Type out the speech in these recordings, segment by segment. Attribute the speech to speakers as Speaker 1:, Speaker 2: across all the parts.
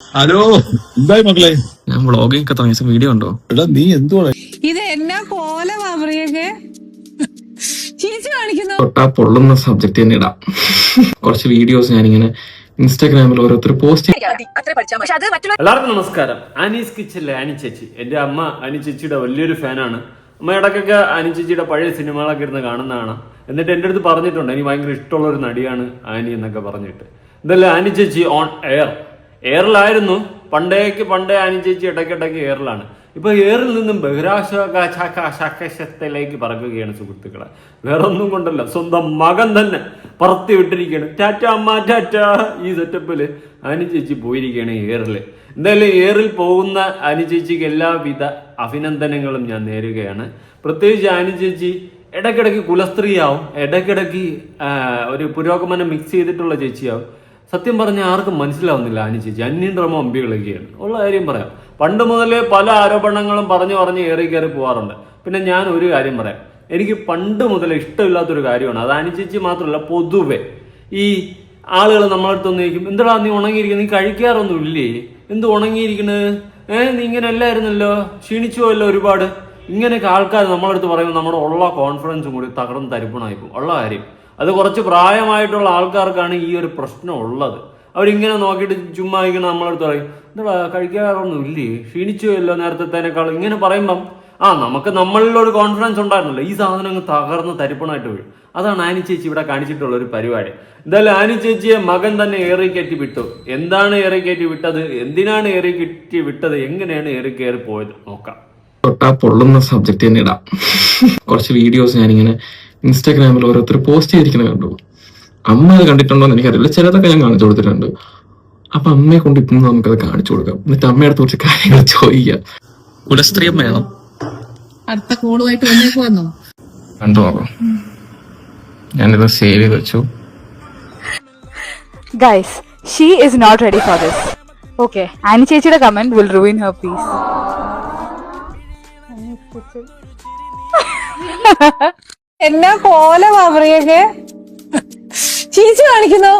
Speaker 1: Hello. എന്തായി മക്കളെ?
Speaker 2: ഞാൻ വ്ളോഗിംഗ് ഒക്കെ തുടങ്ങിയ വീഡിയോ ഉണ്ടോ
Speaker 1: എടാ നീ എന്തുവാ
Speaker 3: ഇത് എന്നാ പോലെ മാറിയൊക്കെ ചിരിച്ചു കാണിക്കുന്നു.
Speaker 2: തൊട്ടാ പൊള്ളുന്ന സബ്ജക്ട് തന്നെ ഇടാം. കുറച്ച് വീഡിയോസ് ഞാനിങ്ങനെ ഇൻസ്റ്റാഗ്രാമിൽ ഓരോരുത്തർ പോസ്റ്റ്
Speaker 4: എല്ലാവർക്കും നമസ്കാരം. അനീസ് കിച്ചല്ലേ അനി ചേച്ചി. എന്റെ അമ്മ അനി ചേച്ചിയുടെ വലിയൊരു ഫാനാണ്. അമ്മ ഇടക്കൊക്കെ അനി ചേച്ചിയുടെ പഴയ സിനിമകളൊക്കെ ഇരുന്ന് കാണുന്നതാണ്. എന്നിട്ട് എന്റെ അടുത്ത് പറഞ്ഞിട്ടുണ്ട് എനിക്ക് ഭയങ്കര ഇഷ്ടമുള്ള ഒരു നടിയാണ് ആനി എന്നൊക്കെ പറഞ്ഞിട്ട്. ഇതല്ലേ ആനി ചേച്ചി ഓൺ എയർ എയറിലായിരുന്നു പണ്ടേക്ക് പണ്ടേ അനുചേച്ചി ചേച്ചി ഇടയ്ക്കിടയ്ക്ക് എയറിലാണ് ഇപ്പൊ എയറിൽ നിന്നും ബഹിരാകാശത്തിലേക്ക് പറക്കുകയാണ് സുഹൃത്തുക്കളെ. വേറെ ഒന്നും കൊണ്ടല്ല സ്വന്തം മകൻ തന്നെ പറത്തി വിട്ടിരിക്കുകയാണ്. ടാറ്റ അമ്മ ടാറ്റ ഈ സെറ്റപ്പിൽ അനുചേച്ചി പോയിരിക്കുകയാണ് എയറിൽ എന്തായാലും എയറിൽ പോകുന്ന അനുചേച്ചിക്ക് എല്ലാവിധ അഭിനന്ദനങ്ങളും ഞാൻ നേരുകയാണ്. പ്രത്യേകിച്ച് അനുചേച്ചി ചേച്ചി ഇടയ്ക്കിടയ്ക്ക് കുലസ്ത്രീയാവും ഇടയ്ക്കിടയ്ക്ക് ഒരു പുരോഗമനം മിക്സ് ചെയ്തിട്ടുള്ള ചേച്ചിയാവും. സത്യം പറഞ്ഞാൽ ആർക്കും മനസ്സിലാവുന്നില്ല ആനി ചേച്ചി അന്യൻ ഡ്രമ അമ്പി കളിക്കുകയാണ് ഉള്ള കാര്യം പറയാം. പണ്ട് മുതലേ പല ആരോപണങ്ങളും പറഞ്ഞു പറഞ്ഞ് ഏറി കയറി പോകാറുണ്ട് പിന്നെ ഞാൻ ഒരു കാര്യം പറയാം. എനിക്ക് പണ്ട് മുതലേ ഇഷ്ടമില്ലാത്തൊരു കാര്യമാണ്. അത് ആനി ചേച്ചി മാത്രമല്ല പൊതുവെ. ഈ ആളുകൾ നമ്മളടുത്ത് ചോദിക്കും എന്താടാ നീ ഉണങ്ങിയിരിക്കുന്നത് നീ കഴിക്കാറൊന്നും ഇല്ലേ എന്ത് ഉണങ്ങിയിരിക്കുന്നത് ഏഹ് നീ ഇങ്ങനെ അല്ലായിരുന്നല്ലോ ക്ഷീണിച്ചു പോയല്ലോ ഒരുപാട്. ഇങ്ങനെയൊക്കെ ആൾക്കാർ നമ്മളടുത്ത് പറയുമ്പോൾ നമ്മുടെ ഉള്ള കോൺഫിഡൻസും കൂടി തകർന്ന് തരിപ്പണായി പോകും ഉള്ള കാര്യം. അത് കുറച്ച് പ്രായമായിട്ടുള്ള ആൾക്കാർക്കാണ് ഈ ഒരു പ്രശ്നം ഉള്ളത്. അവരിങ്ങനെ നോക്കിയിട്ട് ചുമ്മാ ഇങ്ങനെ നമ്മളടുത്ത് പറയും എന്താ കഴിക്കാറൊന്നും ഇല്ലേ? ക്ഷീണിച്ചുവല്ലോ നേരത്തെത്തേനേക്കാൾ ഇങ്ങനെ പറയുമ്പം ആ നമുക്ക് നമ്മളിലൊരു കോൺഫിഡൻസ് ഉണ്ടായിരുന്നല്ലോ. ഈ സാധനം അങ്ങ് തകർന്ന് തരിപ്പണായിട്ട് വീഴും. അതാണ് ആനി ചേച്ചി ഇവിടെ കാണിച്ചിട്ടുള്ള ഒരു പരിപാടി. എന്തായാലും ആനി ചേച്ചിയെ മകൻ തന്നെ ഏറി കയറ്റി വിട്ടു. എന്താണ് ഏറി കയറ്റി വിട്ടത്? എന്തിനാണ് ഏറി കയറ്റി വിട്ടത്? എങ്ങനെയാണ് ഏറി കയറി പോയത്? നോക്കാം.
Speaker 2: തൊട്ടാ പൊള്ളുന്ന സബ്ജക്റ്റ് തന്നെ ഇടാം കുറച്ച് വീഡിയോസ് ഞാനിങ്ങനെ ഇൻസ്റ്റാഗ്രാമിൽ ഓരോരുത്തർ പോസ്റ്റ് ചെയ്തിരിക്കുന്നത് കണ്ടു. അമ്മ അത് കണ്ടിട്ടുണ്ടോ എന്ന് എനിക്കറിയില്ല. ചിലതൊക്കെ ഞാൻ കാണിച്ചു കൊടുത്തിട്ടുണ്ട്. അപ്പൊ അമ്മയെ കൊണ്ട് ഇപ്പം നമുക്കത് കാണിച്ചു കൊടുക്കാം. എന്നിട്ട് അമ്മയുടെ അടുത്ത് കുറച്ച് കാര്യങ്ങൾ ചോദിക്കാം. കുലസ്ത്രീ അമ്മയാണോ
Speaker 3: അടുത്ത കോളുമായിട്ട് വന്നേക്ക് വന്നോ?
Speaker 2: കണ്ടു നോക്കാം. ഞാനിത് സേവ് ചെയ്ത് വെച്ചു.
Speaker 5: Guys she is not ready for this okay Annie ചേച്ചിയുടെ comment will ruin her peace.
Speaker 3: എന്നാ പോലെ പ്രിയങ്ക ചീച്ചു കാണിക്കുന്നു?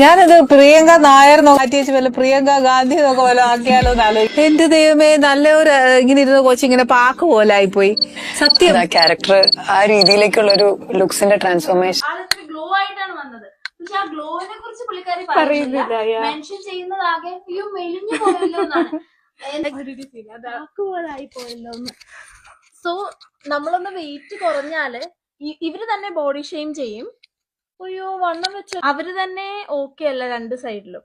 Speaker 3: ഞാനത് പ്രിയങ്ക നായർ മാറ്റി വെച്ച് വല്ല പ്രിയങ്ക ഗാന്ധി എന്നൊക്കെ വല്ല ആക്കിയാലോ എന്ന് ആലോചിക്കും എന്റെ ദൈവമേ നല്ല ഒരു ഇങ്ങനെ ഇരുന്ന കോച്ച് ഇങ്ങനെ പാക്ക് പോലെ ആയിപ്പോയി. സത്യം.
Speaker 6: ക്യാരക്ടർ ആ രീതിയിലേക്കുള്ള ഒരു ലുക്സിന്റെ ട്രാൻസ്ഫോർമേഷൻ
Speaker 7: ഗ്ലോ ആയിട്ടാണ് വന്നത്. പക്ഷെ ആ ഗ്ലോവിനെ കുറിച്ച് പുള്ളിക്കാരി പറയുന്നില്ല. മെൻഷൻ ചെയ്യുന്നത് ആകെ അയ്യോ മെലിഞ്ഞു പോയല്ലോ എന്നാണ്. പോലായി പോയല്ലോ എന്ന്. സോ നമ്മളൊന്ന് വെയിറ്റ് കുറഞ്ഞാൽ ഇവർ തന്നെ ബോഡി ഷെയിം ചെയ്യും. അയ്യോ വണ്ണം വെച്ച അവർ തന്നെ ഓക്കെ അല്ല രണ്ട് സൈഡിലും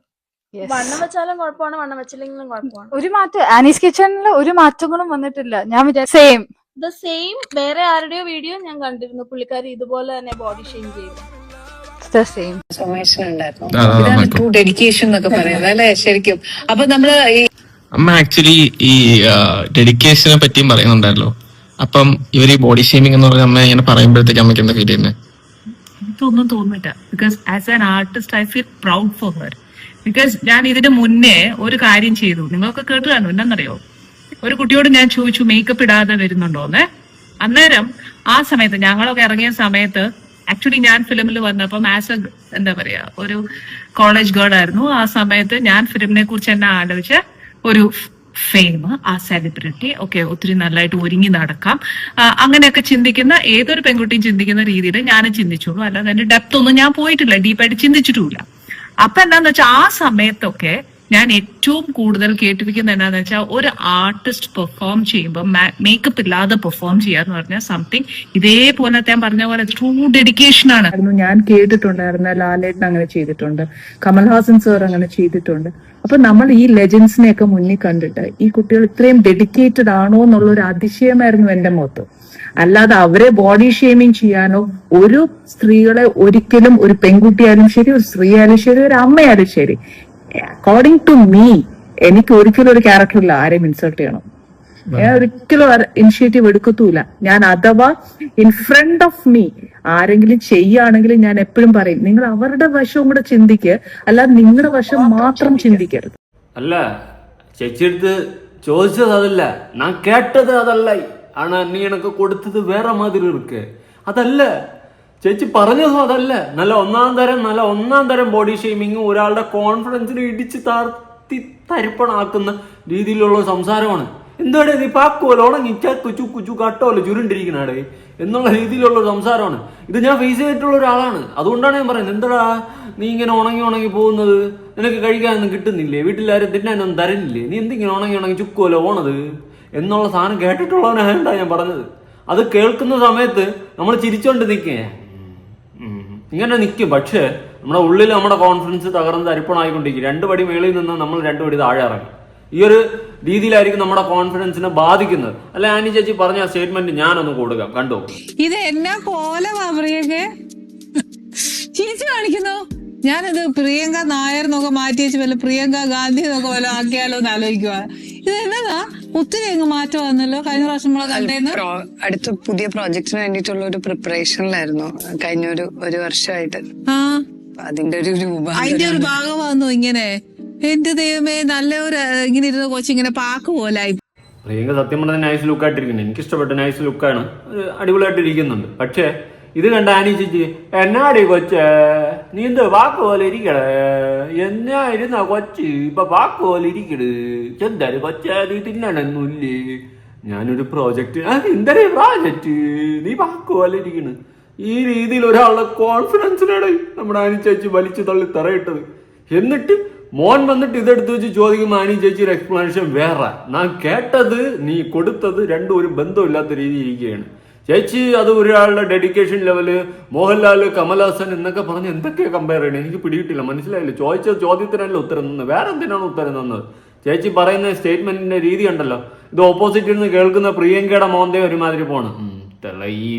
Speaker 7: വണ്ണം വെച്ചാലും കുഴപ്പമാണ് വണ്ണം വെച്ചില്ലെങ്കിലും കുഴപ്പമാണ്.
Speaker 5: ഒരു മാറ്റം ആനീസ് കിച്ചണിൽ ഒരു മാറ്റങ്ങളും വന്നിട്ടില്ല. ഞാൻ സെയിം
Speaker 7: ദ സെയിം വേറെ ആരുടെയോ വീഡിയോ ഞാൻ കണ്ടിരുന്നു. പുള്ളിക്കാരി ഇതുപോലെ തന്നെ ബോഡി ഷെയിം
Speaker 2: ആ,
Speaker 6: ഇതാണ്. ട്രൂ ഡെഡിക്കേഷൻ എന്നൊക്കെ പറയുന്നത് അല്ലെ? ശരിക്കും. അപ്പൊ നമ്മൾ ഈ
Speaker 2: അമ്മ ആക്ച്വലി ഈ ഡെഡിക്കേഷനെ പറ്റിയും പറയുന്നുണ്ടായിരുന്നു. അപ്പം ഇവർ ഈ ബോഡി ഷേമിംഗ് എന്ന് പറഞ്ഞ അമ്മ ഇങ്ങനെ പറയുമ്പോഴത്തേക്ക് അമ്മയ്ക്ക് എന്താ ഫീൽ ചെയ്യുന്നത്
Speaker 8: എനിക്കൊന്നും തോന്നില്ല because as an artist I feel proud for her because ഞാൻ ഇതിന് മുന്നേ ഒരു കാര്യം ചെയ്തു. നിങ്ങൾക്ക് കേട്ടു കാണും. എന്താണെന്നറിയോ? ഒരു കുട്ടിയോട് ഞാൻ ചോദിച്ചു മേക്കപ്പ് ഇടാതെ വരുന്നുണ്ടോന്ന് അന്നേരം ആ സമയത്ത് ഞങ്ങളൊക്കെ ഇറങ്ങിയ സമയത്ത് ആക്ച്വലി ഞാൻ ഫിലിമിൽ വന്നപ്പം ആസ് എ എന്താ പറയാ ഒരു കോളേജ് ഗേൾ ആയിരുന്നു. ആ സമയത്ത് ഞാൻ ഫിലിമിനെ കുറിച്ച് തന്നെ ആലോചിച്ച ഒരു ഫെയിം ആ സെലിബ്രിറ്റി ഓക്കെ ഒത്തിരി നല്ലതായിട്ട് ഒരുങ്ങി നടക്കാം. അങ്ങനെയൊക്കെ ചിന്തിക്കുന്ന ഏതൊരു പെൺകുട്ടിയും ചിന്തിക്കുന്ന രീതിയിൽ ഞാനും ചിന്തിച്ചോളൂ. അല്ലാതെ അതിന്റെ ഡെപ്ത് ഒന്നും ഞാൻ പോയിട്ടില്ല. ഡീപ്പായിട്ട് ചിന്തിച്ചിട്ടുമില്ല. അപ്പൊ എന്താന്ന് വെച്ചാൽ ആ സമയത്തൊക്കെ ഞാൻ ഏറ്റവും കൂടുതൽ കേട്ടിരിക്കുന്നത് എന്താന്ന് വെച്ചാൽ ഒരു ആർട്ടിസ്റ്റ് പെർഫോം ചെയ്യുമ്പോൾ മേക്കപ്പ് ഇല്ലാതെ പെർഫോം ചെയ്യാന്ന് പറഞ്ഞാൽ സംതിങ് ഇതേപോലെ ഞാൻ പറഞ്ഞ പോലെ ട്രൂ ഡെഡിക്കേഷൻ ആണ്.
Speaker 9: ഞാൻ കേട്ടിട്ടുണ്ടായിരുന്ന. ലാലേട്ടൻ അങ്ങനെ ചെയ്തിട്ടുണ്ട്. കമൽഹാസൻ സർ അങ്ങനെ ചെയ്തിട്ടുണ്ട്. അപ്പൊ നമ്മൾ ഈ ലെജൻസിനെയൊക്കെ മുന്നിൽ കണ്ടിട്ട് ഈ കുട്ടികൾ ഇത്രയും ഡെഡിക്കേറ്റഡ് ആണോ എന്നുള്ള ഒരു അതിശയമായിരുന്നു എന്റെ മൊത്തം അല്ലാതെ അവരെ ബോഡി ഷേമിങ് ചെയ്യാനോ ഒരു സ്ത്രീകളെ ഒരിക്കലും ഒരു പെൺകുട്ടിയായാലും ശരി ഒരു സ്ത്രീ ആയാലും ശരി ഒരു അമ്മയായാലും ശരി അക്കോർഡിംഗ് ടു മീ എനിക്ക് ഒരിക്കലും ഒരു ക്യാരക്ടറില്ല ആരെയും ഇൻസൾട്ട് ചെയ്യണം. ഞാൻ ഒരിക്കലും ഇനിഷ്യേറ്റീവ് എടുക്കത്തൂല ഞാൻ അഥവാ ഇൻ ഫ്രണ്ട് ഓഫ് മീ ആരെങ്കിലും ചെയ്യുകയാണെങ്കിൽ ഞാൻ എപ്പോഴും പറയും നിങ്ങൾ അവരുടെ വശവും കൂടെ ചിന്തിക്കുക അല്ലാതെ നിങ്ങളുടെ വശം മാത്രം ചിന്തിക്കരുത്.
Speaker 4: അല്ല ചേച്ചിയെടുത്ത് ചോദിച്ചത് അതല്ല. ഞാൻ കേട്ടത് അതല്ല. ആണ് നീ എനക്ക് കൊടുത്തത് വേറെ മാതിരി ഇരിക്കേ. അതല്ല ചേച്ചി പറഞ്ഞതും അതല്ല. നല്ല ഒന്നാം തരം നല്ല ഒന്നാം തരം ബോഡി ഷെയ്മിങ് ഒരാളുടെ കോൺഫിഡൻസിനെ ഇടിച്ച് താർത്തി തരിപ്പണാക്കുന്ന രീതിയിലുള്ള സംസാരമാണ്. എന്താണ് നീ പാക്കോല ഉണങ്ങി. ചക്കു ചു കട്ടോല ചുരുണ്ടിരിക്കണാടേ. എന്നുള്ള രീതിയിലുള്ള സംസാരമാണ്. ഇത് ഞാൻ ഫേസ് ചെയ്തിട്ടുള്ള ഒരാളാണ്. അതുകൊണ്ടാണ് ഞാൻ പറയുന്നത്. എന്താടാ നീ ഇങ്ങനെ ഉണങ്ങി ഉണങ്ങി പോകുന്നത്? നിനക്ക് കഴിക്കാനൊന്നും കിട്ടുന്നില്ലേ? വീട്ടിലാരും തിന്നാനൊന്നും തരുന്നില്ലേ നീ എന്തിങ്ങനെ ഉണങ്ങി ഉണങ്ങി ചുക്കുമല്ലോ പോണത്? എന്നുള്ള സാധനം കേട്ടിട്ടുള്ളവനാണ് ഞാൻ പറഞ്ഞത്. അത് കേൾക്കുന്ന സമയത്ത് നമ്മൾ ചിരിച്ചോണ്ട് നിൽക്കേ. ഇങ്ങനെ നിൽക്കും പക്ഷേ നമ്മുടെ ഉള്ളിൽ നമ്മുടെ കോൺഫിഡൻസ് തകർന്ന് തരിപ്പണായിക്കൊണ്ടിരിക്കും. രണ്ട് പടി മേളിൽ നിന്ന് നമ്മൾ രണ്ട് പടി താഴെ ഇറങ്ങും. ഈ ഒരു രീതിയിലായിരിക്കും നമ്മുടെ കോൺഫിഡൻസിനെ ബാധിക്കുന്നത്. അല്ലെ ആനി ചേച്ചി പറഞ്ഞ സ്റ്റേറ്റ്മെന്റ് ഞാനൊന്ന് കൊടുക്കാം. കണ്ടു?
Speaker 3: ഇത് എന്നാ പോലെ ചേച്ചി കാണിക്കുന്നു? ഞാനത് പ്രിയങ്ക നായർ എന്നൊക്കെ മാറ്റി വെച്ച് വല്ല പ്രിയങ്ക ഗാന്ധി എന്നൊക്കെ വല്ല ആക്കിയാലോ എന്ന് ഇത് എന്നതാ ഒത്തിരി അങ്ങ് മാറ്റം വന്നല്ലോ. കഴിഞ്ഞ പ്രാവശ്യം നമ്മളെ കണ്ടേന്ന്.
Speaker 6: അടുത്ത പുതിയ പ്രോജക്റ്റിന് വേണ്ടിട്ടുള്ള ഒരു പ്രിപ്പറേഷനിലായിരുന്നു കഴിഞ്ഞ ഒരു ഒരു വർഷമായിട്ട്.
Speaker 3: ആ.
Speaker 6: അതിന്റെ ഒരു രൂപ
Speaker 3: അതിന്റെ ഒരു ഭാഗമാണോ ഇങ്ങനെ? എന്റെ ദൈവമേ നല്ല ഒരു ഇങ്ങനെ ഇരുന്ന ഇങ്ങനെ പാക്ക് പോലായി
Speaker 4: പ്രിയങ്ക സത്യം പറഞ്ഞ നൈസ് ലുക്കായിട്ടിരിക്കുന്നത് എനിക്ക് ഇഷ്ടപ്പെട്ട നൈസ് ലുക്കാണ് അടിപൊളിയായിട്ട് ഇരിക്കുന്നുണ്ട് പക്ഷേ ഇത് കണ്ട ചേച്ചി എന്നാടി കൊച്ച്? നീ എന്ത് വാക്ക് പോലെ ഇരിക്കടേ എന്നാ ഇരുന്ന കൊച്ച്? ഇപ്പൊ വാക്ക് പോലെ ഇരിക്കട് എന്തായാലും കൊച്ച? നീ തിന്നണെന്നില്ലേ ഞാനൊരു പ്രോജക്റ്റ് ആ എന്തായാലും പ്രോജക്റ്റ് നീ വാക്ക് പോലെ ഇരിക്കണ്. ഈ രീതിയിൽ ഒരാളുടെ കോൺഫിഡൻസിനാണ് നമ്മുടെ ആനി ചേച്ചി വലിച്ചു തള്ളി തറയിട്ടത്. എന്നിട്ട് മോൻ വന്നിട്ട് ഇതെടുത്ത് വെച്ച് ചോദിക്കുമ്പോൾ ആനി ചേച്ചിയുടെ എക്സ്പ്ലനേഷൻ വേറെ. ഞാൻ കേട്ടത് നീ കൊടുത്തത് രണ്ടും ഒരു ബന്ധമില്ലാത്ത രീതിയിൽ ഇരിക്കുകയാണ്. ചേച്ചി അത് ഒരാളുടെ ഡെഡിക്കേഷൻ ലെവൽ മോഹൻലാൽ കമൽഹാസൻ എന്നൊക്കെ പറഞ്ഞ് എന്തൊക്കെയാ കമ്പയർ ചെയ്യണേ? എനിക്ക് പിടിയിട്ടില്ല മനസ്സിലായില്ല? ചോദിച്ച ചോദ്യത്തിനല്ല ഉത്തരം തന്നത്. വേറെ എന്തിനാണ് ഉത്തരം തന്നത്? ചേച്ചി പറയുന്ന സ്റ്റേറ്റ്മെന്റിന്റെ രീതി ഉണ്ടല്ലോ ഇത് ഓപ്പോസിറ്റിൽ നിന്ന് കേൾക്കുന്ന പ്രിയങ്കയുടെ മോന്തേ ഒരുമാതിരി പോണ്. തെളയി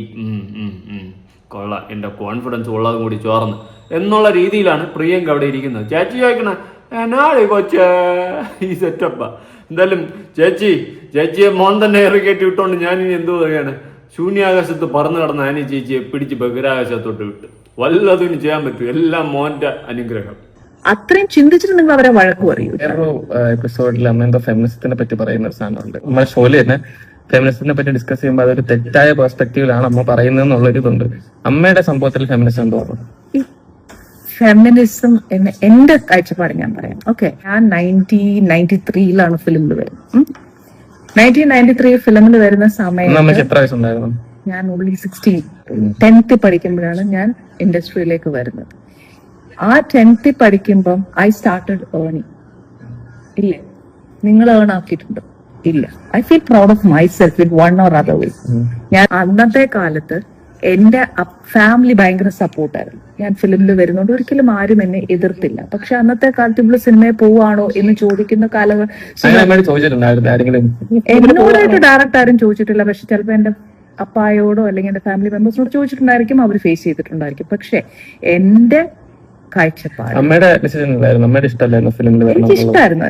Speaker 4: കൊള്ള എന്റെ കോൺഫിഡൻസ് ഉള്ളതും കൂടി ചോർന്ന്. എന്നുള്ള രീതിയിലാണ് പ്രിയങ്ക അവിടെ ഇരിക്കുന്നത്. ചേച്ചി ചോദിക്കണ എന്നാളെ കൊച്ചേ? ഈ സെറ്റപ്പാ എന്തായാലും ചേച്ചി ചേച്ചിയെ മോൻ തന്നെ ഇറക്കേറ്റി വിട്ടോണ്ട് ഞാൻ ഇനി എന്തു പറയാണ്? ശൂന്യാകാശത്ത് പറന്നു കിടന്ന ആനി ചേച്ചിയെ പിടിച്ച് ബഹിരാകാശത്തോട്ട് വിട്ട്. വല്ലതും ചെയ്യാൻ പറ്റും. എല്ലാം മോന്റെ അനുഗ്രഹം.
Speaker 9: അത്രയും ചിന്തിച്ചിട്ട് നിങ്ങൾ അവരെ വഴക്ക് പറയൂ
Speaker 2: വേറൊരു എപ്പിസോഡിൽ അമ്മ എന്തോ ഫെമിനിസത്തിനെ പറ്റി പറയുന്ന ഒരു സാധനമുണ്ട് നമ്മുടെ ഷോയിൽ തന്നെ ഫെമിനിസത്തിനെ പറ്റി ഡിസ്കസ് ചെയ്യുമ്പോൾ അതൊരു തെറ്റായ പെർസ്പെക്റ്റീവിലാണ് അമ്മ പറയുന്നത് ഇതുണ്ട്. അമ്മയുടെ സംഭവത്തിൽ ഫെമിനിസം
Speaker 9: തോന്നുന്നു ഫെമിനിസം എന്ന് എന്റെ കാഴ്ചപ്പാട് ഞാൻ പറയാം. ഓക്കെ ഞാൻ നയന്റീൻ നയന്റി ത്രീയിലാണ് ഫിലിമിൽ വരുന്നത്. നയന്റീൻ നയന്റി ത്രീ ഫിലിമിൽ വരുന്ന സമയം
Speaker 2: അമ്മയ്ക്ക് എത്ര വയസ്സുണ്ടായിരുന്നു?
Speaker 9: ഞാൻ ഉള്ളി സിക്സ്റ്റീൻ ടെൻത്ത് പഠിക്കുമ്പോഴാണ് ഞാൻ ഇൻഡസ്ട്രിയിലേക്ക് വരുന്നത്. ആ ടെൻത്തിൽ പഠിക്കുമ്പം ഐ സ്റ്റാർട്ടഡ് ഏർണിംഗ് ഇല്ലേ. നിങ്ങൾ ഏൺ ആക്കിയിട്ടുണ്ടോ? ഇല്ല. I feel proud of myself in one or other way ഞാൻ അന്നത്തെ കാലത്ത് എന്റെ ഫാമിലി ഭയങ്കര സപ്പോർട്ടായിരുന്നു ഞാൻ ഫിലിമിൽ വരുന്നുണ്ട് ഒരിക്കലും ആരും എന്നെ എതിർത്തില്ല. പക്ഷെ അന്നത്തെ കാലത്ത് ഇവിടെ സിനിമയിൽ പോവാണോ എന്ന് ചോദിക്കുന്ന
Speaker 2: ആരെങ്കിലും
Speaker 9: എന്നോടായിട്ട് ഡയറക്റ്റ് ആരും ചോദിച്ചിട്ടില്ല. പക്ഷെ ചിലപ്പോ എന്റെ അപ്പായോടോ അല്ലെങ്കിൽ എന്റെ ഫാമിലി മെമ്പേഴ്സിനോട് ചോദിച്ചിട്ടുണ്ടായിരിക്കും. അവർ ഫേസ് ചെയ്തിട്ടുണ്ടായിരിക്കും. പക്ഷെ എന്റെ കാഴ്ചപ്പാട് എനിക്ക്. ഇഷ്ടമായിരുന്നു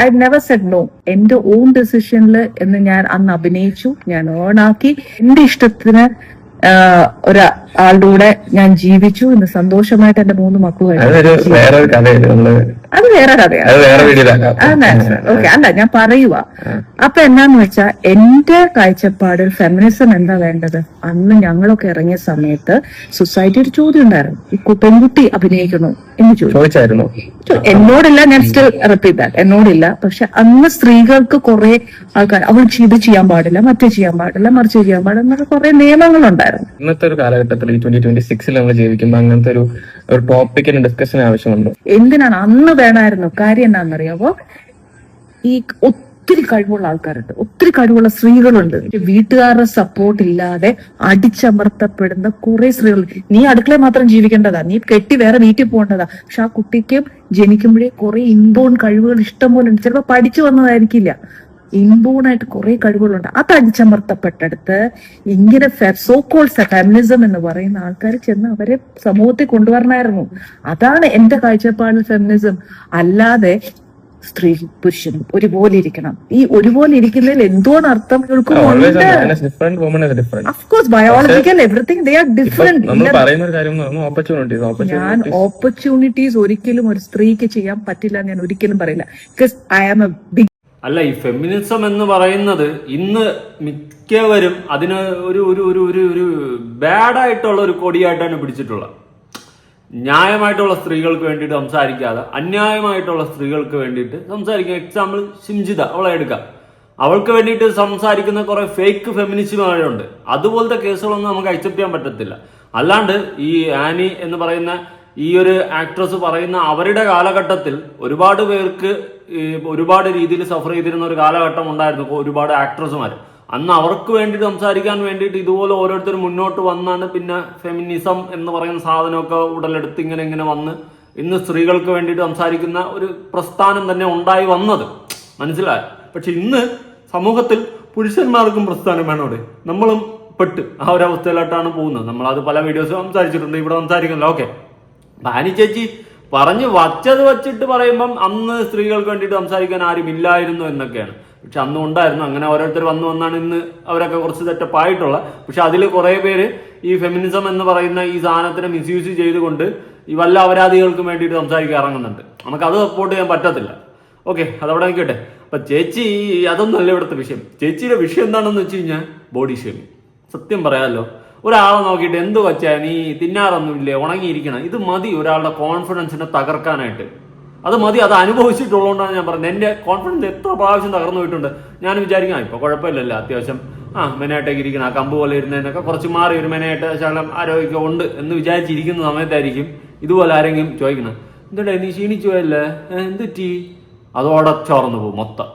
Speaker 9: ഐ നെവർ സെഡ് നോ എന്റെ ഓൺ ഡെസിഷനിൽ എന്ന് ഞാൻ അന്ന് അഭിനയിച്ചു. ഞാൻ ഓൺ ആക്കി. എന്റെ ഇഷ്ടത്തിന് ആഹ്, ഒരാളുടെ കൂടെ ഞാൻ ജീവിച്ചു എന്ന് സന്തോഷമായിട്ട് എന്റെ മൂന്ന്
Speaker 2: മക്കൾ
Speaker 9: അത് വേറെ കഥയാണ് ഓക്കെ അല്ല ഞാൻ പറയുക അപ്പൊ എന്നാന്ന് വെച്ചാ എന്റെ കാഴ്ചപ്പാടിൽ ഫെമിനിസം എന്താ വേണ്ടത്? അന്ന് ഞങ്ങളൊക്കെ ഇറങ്ങിയ സമയത്ത് സൊസൈറ്റി ഒരു ചോദ്യം ഉണ്ടായിരുന്നു. ഈ പെൺകുട്ടി അഭിനയിക്കണോ എന്ന്
Speaker 2: ചോദിച്ചായിരുന്നു.
Speaker 9: എന്നോടില്ല ഞാൻ സ്റ്റിൽ റിപ്പീറ്റ് ദാറ്റ് എന്നോടില്ല പക്ഷെ അന്ന് സ്ത്രീകൾക്ക് കുറെ ആൾക്കാർ അവൾ ഇത് ചെയ്യാൻ പാടില്ല മറ്റേ ചെയ്യാൻ പാടില്ല മറിച്ച് ചെയ്യാൻ പാടില്ല എന്നൊക്കെ കുറെ നിയമങ്ങളുണ്ടായിരുന്നു.
Speaker 2: ഇന്നത്തെ ഒരു കാലഘട്ടത്തിൽ ഈ ട്വന്റി ട്വന്റി സിക്സിൽ നമ്മൾ ജീവിക്കുമ്പോൾ അങ്ങനത്തെ ഒരു ഒരു ടോപ്പിക്കിന് ഡിസ്കഷൻ ആവശ്യമുണ്ട്.
Speaker 9: എന്തിനാണ് അന്ന് വേണമായിരുന്നു? കാര്യം എന്താണെന്നറിയാമോ ഈ ഒത്തിരി കഴിവുള്ള ആൾക്കാരുണ്ട്. ഒത്തിരി കഴിവുള്ള സ്ത്രീകളുണ്ട്. വീട്ടുകാരുടെ സപ്പോർട്ട് ഇല്ലാതെ അടിച്ചമർത്തപ്പെടുന്ന കുറെ സ്ത്രീകൾ. നീ അടുക്കള മാത്രം ജീവിക്കേണ്ടതാ. നീ കെട്ടി വേറെ വീട്ടിൽ പോകേണ്ടതാ. പക്ഷെ ആ കുട്ടിക്കും ജനിക്കുമ്പോഴേ കുറെ ഇൻബോൺ കഴിവുകൾ ഇഷ്ടം പോലെ ഉണ്ട്. ചിലപ്പോൾ പഠിച്ചു വന്നതായിരിക്കില്ല. ഇൻബോൺ ആയിട്ട് കുറെ കഴിവുകളുണ്ട്. അത് അടിച്ചമർത്തപ്പെട്ടെടുത്ത് ഇങ്ങനെ സോ കോൾസ് ഫെമിനിസം എന്ന് പറയുന്ന ആൾക്കാർ ചെന്ന് അവരെ സമൂഹത്തിൽ കൊണ്ടുവരണമായിരുന്നു അതാണ് എന്റെ കാഴ്ചപ്പാടിൽ ഫെമിനിസം അല്ലാതെ സ്ത്രീ പുരുഷനും ഒരുപോലെ ഇരിക്കണം. ഈ ഒരുപോലെ ഇരിക്കുന്നതിൽ എന്തോന്ന് അർത്ഥം of course biological everything they are different ഞാൻ
Speaker 2: ഓപ്പർച്യൂണിറ്റീസ്
Speaker 9: ഒരിക്കലും ഒരു സ്ത്രീക്ക് ചെയ്യാൻ പറ്റില്ല ഞാൻ ഒരിക്കലും പറയില്ല. Because I am a big
Speaker 4: അല്ല ഈ ഫെമിനിസം എന്ന് പറയുന്നത് ഇന്ന് മിക്കവരും അതിന് ഒരു ഒരു ഒരു ഒരു ഒരു ബാഡായിട്ടുള്ള ഒരു കൊടിയായിട്ടാണ് പിടിച്ചിട്ടുള്ളത്. ന്യായമായിട്ടുള്ള സ്ത്രീകൾക്ക് വേണ്ടിയിട്ട് സംസാരിക്കാതെ അന്യായമായിട്ടുള്ള സ്ത്രീകൾക്ക് വേണ്ടിയിട്ട് സംസാരിക്കുക. എക്സാമ്പിൾ ഷിംജിത അവളെ എടുക്കാം. അവൾക്ക് വേണ്ടിയിട്ട് സംസാരിക്കുന്ന കുറെ ഫേക്ക് ഫെമിനിസ്റ്റുമാരുണ്ട് അതുപോലത്തെ കേസുകളൊന്നും നമുക്ക് അക്സെപ്റ്റ് ചെയ്യാൻ പറ്റത്തില്ല. അല്ലാണ്ട് ഈ ആനി എന്ന് പറയുന്ന ഈ ഒരു ആക്ട്രസ് പറയുന്ന അവരുടെ കാലഘട്ടത്തിൽ ഒരുപാട് പേർക്ക് ഒരുപാട് രീതിയിൽ സഫർ ചെയ്തിരുന്ന ഒരു കാലഘട്ടം ഉണ്ടായിരുന്നു. ഒരുപാട് ആക്ട്രസ്മാർ അന്ന് അവർക്ക് വേണ്ടി സംസാരിക്കാൻ വേണ്ടിയിട്ട് ഇതുപോലെ ഓരോരുത്തർ മുന്നോട്ട് വന്നാണ് പിന്നെ ഫെമിനിസം എന്ന് പറയുന്ന സാധനമൊക്കെ ഉടലെടുത്ത് ഇങ്ങനെ ഇങ്ങനെ വന്ന് ഇന്ന് സ്ത്രീകൾക്ക് വേണ്ടിയിട്ട് സംസാരിക്കുന്ന ഒരു പ്രസ്ഥാനം തന്നെ ഉണ്ടായി വന്നത്. മനസ്സിലായി? പക്ഷെ ഇന്ന് സമൂഹത്തിൽ പുരുഷന്മാർക്കും പ്രസ്ഥാനം വേണോടെ നമ്മളും പെട്ട് ആ ഒരു അവസ്ഥയിലോട്ടാണ് പോകുന്നത്. നമ്മളത് പല വീഡിയോസും സംസാരിച്ചിട്ടുണ്ട്. ഇവിടെ സംസാരിക്കണല്ലോ ഓക്കെ ഭാനി ചേച്ചി പറഞ്ഞു വച്ചത് വച്ചിട്ട് പറയുമ്പം അന്ന് സ്ത്രീകൾക്ക് വേണ്ടിയിട്ട് സംസാരിക്കാൻ ആരും ഇല്ലായിരുന്നു എന്നൊക്കെയാണ്. പക്ഷെ അന്നും ഉണ്ടായിരുന്നു. അങ്ങനെ ഓരോരുത്തർ വന്നു വന്നാണ് ഇന്ന് അവരൊക്കെ കുറച്ച് തെറ്റപ്പായിട്ടുള്ള പക്ഷെ അതിൽ കുറേ പേര് ഈ ഫെമിനിസം എന്ന് പറയുന്ന ഈ സാധനത്തിനെ മിസ്യൂസ് ചെയ്തുകൊണ്ട് ഈ വല്ല അപരാധികൾക്കും വേണ്ടിയിട്ട് സംസാരിക്കാൻ ഇറങ്ങുന്നുണ്ട്. നമുക്ക് അത് സപ്പോർട്ട് ചെയ്യാൻ പറ്റത്തില്ല. ഓക്കെ അതവിടെ നിൽക്കട്ടെ. അപ്പൊ ചേച്ചി അതൊന്നല്ല ഇവിടുത്തെ വിഷയം. ചേച്ചിയുടെ വിഷയം എന്താണെന്ന് വെച്ച് കഴിഞ്ഞാൽ ബോഡി ഷേമിങ് സത്യം പറയാമല്ലോ ഒരാളെ നോക്കിയിട്ട് എന്ത് വച്ചാ നീ തിന്നാറൊന്നുമില്ലേ? ഉണങ്ങിയിരിക്കണം. ഇത് മതി ഒരാളുടെ കോൺഫിഡൻസിനെ തകർക്കാനായിട്ട്. അത് മതി അത് അനുഭവിച്ചിട്ടുള്ളതുകൊണ്ടാണ് ഞാൻ പറഞ്ഞത്. എന്റെ കോൺഫിഡൻസ് എത്ര പ്രാവശ്യം തകർന്നു പോയിട്ടുണ്ട്. ഞാൻ വിചാരിക്കാം ഇപ്പൊ കുഴപ്പമില്ലല്ലോ അത്യാവശ്യം ആ മെനയായിട്ടൊക്കെ ഇരിക്കണം ആ കമ്പ് പോലെ ഇരുന്നതിനൊക്കെ കുറച്ച് മാറി ഒരു മെനയായിട്ട് ശകലം ആരോഗ്യം ഉണ്ട് എന്ന് വിചാരിച്ചിരിക്കുന്ന സമയത്തായിരിക്കും ഇതുപോലെ ആരെങ്കിലും ചോദിക്കണം എന്തുണ്ടേ നീ ക്ഷീണിച്ചു പോയല്ലേ? എന്ത് ടീ അതോടെ ചോർന്നു പോകും മൊത്തം.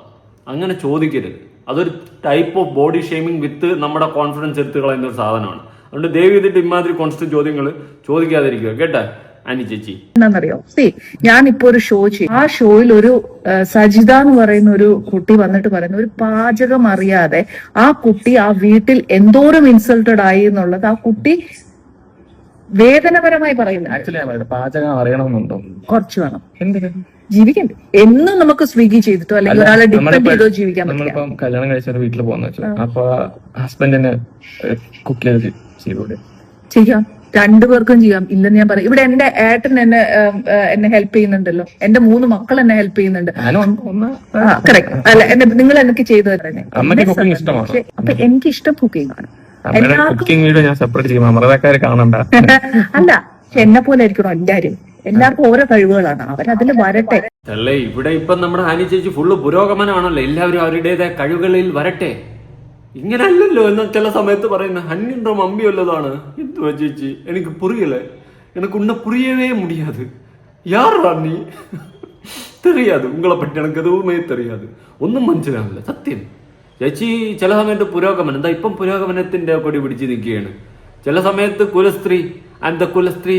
Speaker 4: അങ്ങനെ ചോദിക്കരുത്. അതൊരു type of body shaming with നമ്മുടെ കോൺഫിഡൻസ് എടുത്തുകളയുന്ന ഒരു സാധനമാണ്. അതുകൊണ്ട് ദയവ് ചെയ്തിട്ട് ഇമാതിരി കോൺസ്റ്റന്റ് ചോദ്യങ്ങൾ ചോദിക്കാതിരിക്കുക. കേട്ടാ? ആനി ചേച്ചി.
Speaker 9: എന്താണെന്നറിയോ? സി ഞാൻ ഇപ്പൊ ഒരു ഷോ ചെയ്യും ആ ഷോയിൽ ഒരു സജിത എന്ന് പറയുന്ന ഒരു കുട്ടി വന്നിട്ട് പറയുന്നു. ഒരു പാചകം അറിയാതെ ആ കുട്ടി ആ വീട്ടിൽ എന്തോരം ഇൻസൾട്ടഡ് ആയി എന്നുള്ളത് ആ കുട്ടി വേദനപരമായി പറയുന്ന.
Speaker 2: ആക്ച്വലി ഞാൻ പറയുന്നത് പാചകം അറിയണമെന്നുണ്ടോ?
Speaker 9: കുറച്ച് വേണം.
Speaker 2: എന്തിനാ?
Speaker 9: ജീവിക്കണ്ടേ? എന്നും നമുക്ക് സ്വിഗ്ഗി ചെയ്തിട്ടോ അല്ലെങ്കിൽ ഒരാളെ ഡിപ്പെൻഡ് ചെയ്തോ ജീവിക്കാൻ പറ്റില്ല.
Speaker 2: നമ്മളിപ്പം കല്യാണം കഴിച്ച വീട്ടിൽ പോകുന്ന വെച്ചു. അപ്പൊ ഹസ്ബൻഡിന് കുക്ക് ചെയ്ത് ചെയ്തൂടെ?
Speaker 9: ചെയ്യാം. രണ്ടുപേർക്കും ചെയ്യാം. ഇല്ലെന്ന് ഞാൻ പറയും. ഇവിടെ എന്റെ ഏട്ടൻ എന്നെ എന്നെ ഹെൽപ്പ് ചെയ്യുന്നുണ്ടല്ലോ. എന്റെ മൂന്ന് മക്കൾ എന്നെ ഹെൽപ്പ് ചെയ്യുന്നുണ്ട്. കറക്റ്റ് അല്ല എന്നെ നിങ്ങൾ എനിക്ക് ചെയ്തു തരണേ അപ്പൊ എനിക്ക് ഇഷ്ടം കുക്കിംഗ് ആണ്.
Speaker 2: അമ്മയുടെ കുക്കിംഗ് വീഡിയോ ഞാൻ സെപ്പറേറ്റ് ചെയ്യും. കാണണ്ട.
Speaker 9: അല്ല എന്നെ പോലെ ആയിരിക്കണം എല്ലാരും. എല്ലാവർക്കും ഓരോ കഴിവുകളാണ്. അവരതിൽ വരട്ടെ.
Speaker 4: അല്ലേ ഇവിടെ ഇപ്പം നമ്മുടെ ഹാനി ചേച്ചി ഫുള്ള് പുരോഗമനമാണല്ലോ. എല്ലാവരും അവരുടേതായ കഴിവുകളിൽ വരട്ടെ. ഇങ്ങനെ അല്ലല്ലോ എന്ന് ചില സമയത്ത് പറയുന്ന അന്യന്റെ മമ്പി ഉള്ളതാണ് എന്ത് വെച്ചേച്ചി എനിക്ക് പുറിയല്ലേ? എനിക്ക് ഉണ്ണ புரியவே முடியாது யாரா നീ? தெரியாது ഉങ്ങളെ പറ്റി എനിക്ക് അതുമേ தெரியாது ഒന്നും മനസ്സിലാവില്ല സത്യം. ചേച്ചി ചില സമയത്ത് പുരോഗമനം. എന്താ ഇപ്പം പുരോഗമനത്തിന്റെ കൊടി പിടിച്ച് നിൽക്കുകയാണ്. ചില സമയത്ത് കുലസ്ത്രീ അന്ത കുലസ്ത്രീ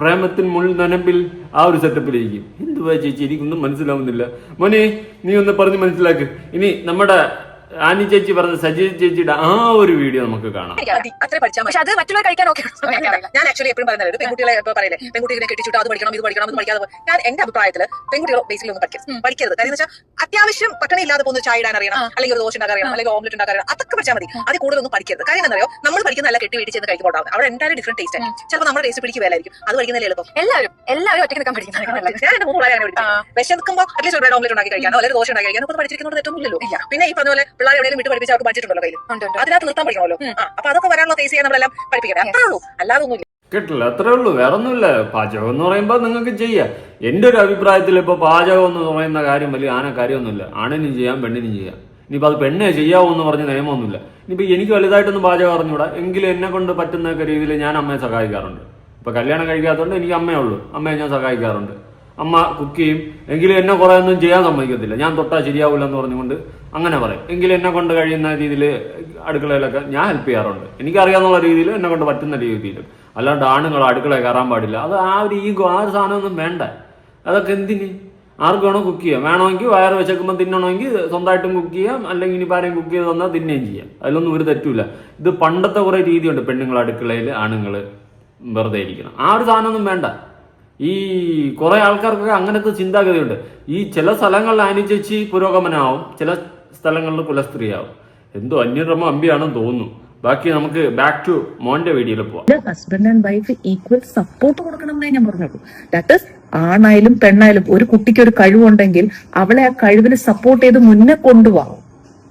Speaker 4: പ്രേമത്തിൻ മുൾ നനമ്പിൽ ആ ഒരു സെറ്റപ്പിലേക്ക് എന്തുവാ ചേച്ചി? എനിക്കൊന്നും മനസ്സിലാവുന്നില്ല. മോനെ നീ ഒന്ന് പറഞ്ഞ് മനസ്സിലാക്ക്. ഇനി നമ്മുടെ ആനി ചേച്ചി പറഞ്ഞ സജി ചേച്ചിയുടെ ആ ഒരു വീഡിയോ നമുക്ക് കാണാം.
Speaker 10: അത്ര പഠിച്ചാൽ പക്ഷെ അത് മറ്റുള്ളവർ കഴിക്കാൻ ഓക്കെ ഞാൻ ആക്ച്വലി എപ്പോഴും പറയുന്നത് പെൺകുട്ടികളെ ഇപ്പൊ പറയില്ലേ പെൺകുട്ടികളെ കെട്ടിച്ചിട്ട് അത് പഠിക്കണം ഇത് പഠിക്കണം പഠിക്കാതെ ഞാൻ എന്റെ അഭിപ്രായത്തിൽ പെൺകുട്ടികൾ ബേസിക്കലി ഒന്നും പഠിക്കരുത്. പഠിക്കരുത്. കാര്യം എന്ന് വെച്ചാൽ അത്യാവശ്യം പട്ടണ ഇല്ലാതെ പോകുന്ന ചായ ഇടാൻ അറിയണം അല്ലെങ്കിൽ ഒരു ദോശ ഉണ്ടാക്കാൻ അറിയണം അല്ലെങ്കിൽ ഓംലെറ്റ് ഉണ്ടാക്കാൻ അറിയണം അതൊക്കെ പഠിച്ചാൽ മതി. അത് കൂടുതലൊന്നും പഠിക്കരുത്. കാര്യം എന്താ നമ്മൾ പഠിക്കുന്ന നല്ല കെട്ടി വീട്ടിൽ ചെന്ന് കഴിക്കുമ്പോൾ അവിടെ എന്തായാലും ഡിഫറെന്റ് ടേസ്റ്റ് ആയിരിക്കും. ചിലപ്പോൾ നമ്മുടെ ടേസ്റ്റ് പിടിക്കുകയായിരിക്കും അത് പഠിക്കുന്നതിൽ എളുപ്പം. എല്ലാവരും എല്ലാവരും ഒറ്റയ്ക്ക് നിൽക്കാൻ പഠിക്കുന്നത് ഞാൻ എന്റെ മൂന്ന് പിള്ളേരെ പഠിക്കും വിശക്കുമ്പോൾ അറ്റ്ലീസ്റ്റ് ഒരു ഓംലെറ്റ് ഉണ്ടാക്കി കഴിക്കാനോ അല്ലെങ്കിൽ ദോശ ഉണ്ടാക്കി കഴിക്കാനോ പഠിച്ചിരിക്കുന്നത് പഠിച്ചിരിക്കുന്നത് തെറ്റൊന്നുമില്ലല്ലോ. പിന്നെ ഈ പറഞ്ഞ പോലെ പിള്ളേരെ എവിടെയും വിട്ട് പഠിപ്പിച്ച് അവർക്ക് ബഡ്ജറ്റ് ഉണ്ടല്ലോ കയ്യിൽ അതിനകത്ത് നിർത്താൻ പഠിക്കണമല്ലോ. അപ്പൊ അതൊക്കെ വരാനുള്ള കേസ് ചെയ്യാൻ നമ്മളെല്ലാം പഠിപ്പിക്കട്ടെ. അത്രേ ഉള്ളൂ. അല്ലാതെ ഒന്നുമില്ല.
Speaker 4: കേട്ടില്ല അത്രേ ഉള്ളൂ. വേറെ ഒന്നുമില്ല പാചകം എന്ന് പറയുമ്പോൾ നിങ്ങൾക്ക് ചെയ്യാം. എന്റെ ഒരു അഭിപ്രായത്തിൽ ഇപ്പോൾ പാചകം എന്ന് പറയുന്ന കാര്യം വലിയ ആന കാര്യമൊന്നുമില്ല. ആണിനും ചെയ്യാം പെണ്ണിനും ചെയ്യാം. ഇനിയിപ്പോൾ അത് പെണ്ണേ ചെയ്യാവൂ എന്ന് പറഞ്ഞ നിയമമൊന്നുമില്ല. ഇനിയിപ്പോൾ എനിക്ക് വലുതായിട്ടൊന്നും പാചകം അറിഞ്ഞൂടാ എങ്കിലും എന്നെ കൊണ്ട് പറ്റുന്നൊക്കെ രീതിയിൽ ഞാൻ അമ്മയെ സഹായിക്കാറുണ്ട്. ഇപ്പോൾ കല്യാണം കഴിക്കാത്തതുകൊണ്ട് എനിക്ക് അമ്മയേ ഉള്ളൂ. അമ്മയെ ഞാൻ സഹായിക്കാറുണ്ട്. അമ്മ കുക്ക് ചെയ്യും. എങ്കിലും എന്നെ കുറേ ഒന്നും ചെയ്യാൻ സമ്മതിക്കത്തില്ല. ഞാൻ തൊട്ടാ ശരിയാവില്ല എന്ന് പറഞ്ഞുകൊണ്ട് അങ്ങനെ പറയും. എങ്കിലും എന്നെ കൊണ്ട് കഴിയുന്ന രീതിയിൽ അടുക്കളയിലൊക്കെ ഞാൻ ഹെൽപ്പ് ചെയ്യാറുണ്ട്. എനിക്കറിയാവുന്ന രീതിയിൽ എന്നെ കൊണ്ട് പറ്റുന്ന രീതിയിൽ അല്ലാണ്ട് ആണുങ്ങൾ അടുക്കളയിൽ കയറാൻ പാടില്ല. അത് ആ ഒരു ഈഗോ ആ ഒരു സാധനമൊന്നും വേണ്ട. അതൊക്കെ എന്തിന്? ആർക്ക് വേണോ കുക്ക് ചെയ്യാം. വേണമെങ്കിൽ വയറ് വെച്ചേക്കുമ്പോൾ തിന്നണമെങ്കിൽ സ്വന്തമായിട്ടും കുക്ക് ചെയ്യാം. അല്ലെങ്കിൽ ഇനി ആരെയും കുക്ക് ചെയ്ത് തന്നാൽ തിന്നുകയും ചെയ്യാം. അതിലൊന്നും ഒരു തെറ്റുമില്ല. ഇത് പണ്ടത്തെ കുറേ രീതിയുണ്ട് പെണ്ണുങ്ങൾ അടുക്കളയിൽ ആണുങ്ങൾ വെറുതെ ഇരിക്കണം. ആ ഒരു സാധനമൊന്നും വേണ്ട. ഈ കുറെ ആൾക്കാർക്കൊക്കെ അങ്ങനത്തെ ചിന്താഗതിയുണ്ട്. ഈ ചില സ്ഥലങ്ങളിൽ അനുചേച്ചി പുരോഗമനമാവും ചില സ്ഥലങ്ങളിൽ കുലസ്ത്രീയാവും എന്തോ അന്യരമ അമ്പിയാണെന്ന് തോന്നുന്നു. ബാക്കി നമുക്ക് ബാക്ക് ടു മോന്റെ വീഡിയോയിൽ പോവാം.
Speaker 9: Husband and wife equal support കൊടുക്കണം എന്നേ ഞാൻ പറഞ്ഞുള്ളൂ ആണായാലും പെണ്ണായാലും ഒരു കുട്ടിക്ക് ഒരു കഴിവുണ്ടെങ്കിൽ അവളെ ആ കഴിവിന് സപ്പോർട്ട് ചെയ്ത് മുന്നേ കൊണ്ടുപോകാം.